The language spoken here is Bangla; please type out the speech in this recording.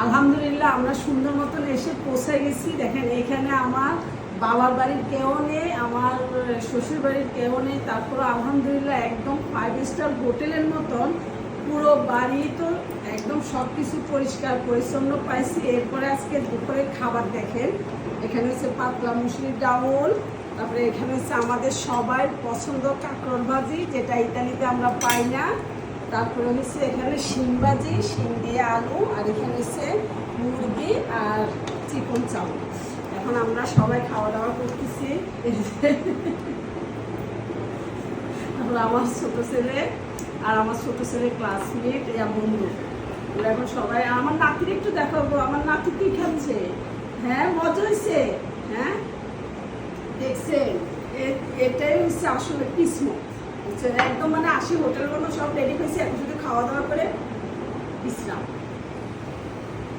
আলহামদুলিল্লাহ, আমরা সুন্দর মতন এসে পৌঁছে গেছি। দেখেন, এখানে আমার বাবার বাড়ির কেউ নেই, আমার শ্বশুর বাড়ির কেউ নেই। তারপরে আলহামদুলিল্লাহ, একদম ফাইভ স্টার হোটেলের মতন পুরো বাড়ি তো একদম সব কিছু পরিষ্কার, পরিচ্ছন্ন পাইছি। এরপরে আজকে দুপুরে খাবার দেখেন। এখানে হচ্ছে পাতলা মুসলির ডাউল, তারপরে এখানে হচ্ছে আমাদের সবার পছন্দ কাঁকড় ভাজি, যেটা ইতালিতে আমরা পাই না। তারপরে হচ্ছে এখানে শিম ভাজি, শিম দিয়ে আলু, আর এখানে হচ্ছে মুরগি আর চিকন চাউল। এখন আমরা সবাই খাওয়া দাওয়া করতেছি। আমার ছোট ছেলে আর আমার ছোট ছেলে ক্লাসমেট ইয়া বন্ধু। ওরা এখন সবাই, আমার নাতির একটু দেখাবো, আমার নাতি কি খেলছে হ্যাঁ মজা হয়েছে। হ্যাঁ দেখছেন? এটাই হচ্ছে আসলে কিসমত একদম মানে আসি হোটেলগুলো সব রেডি হয়েছে এখন শুধু খাওয়া দাওয়া করে বিশ্রাম।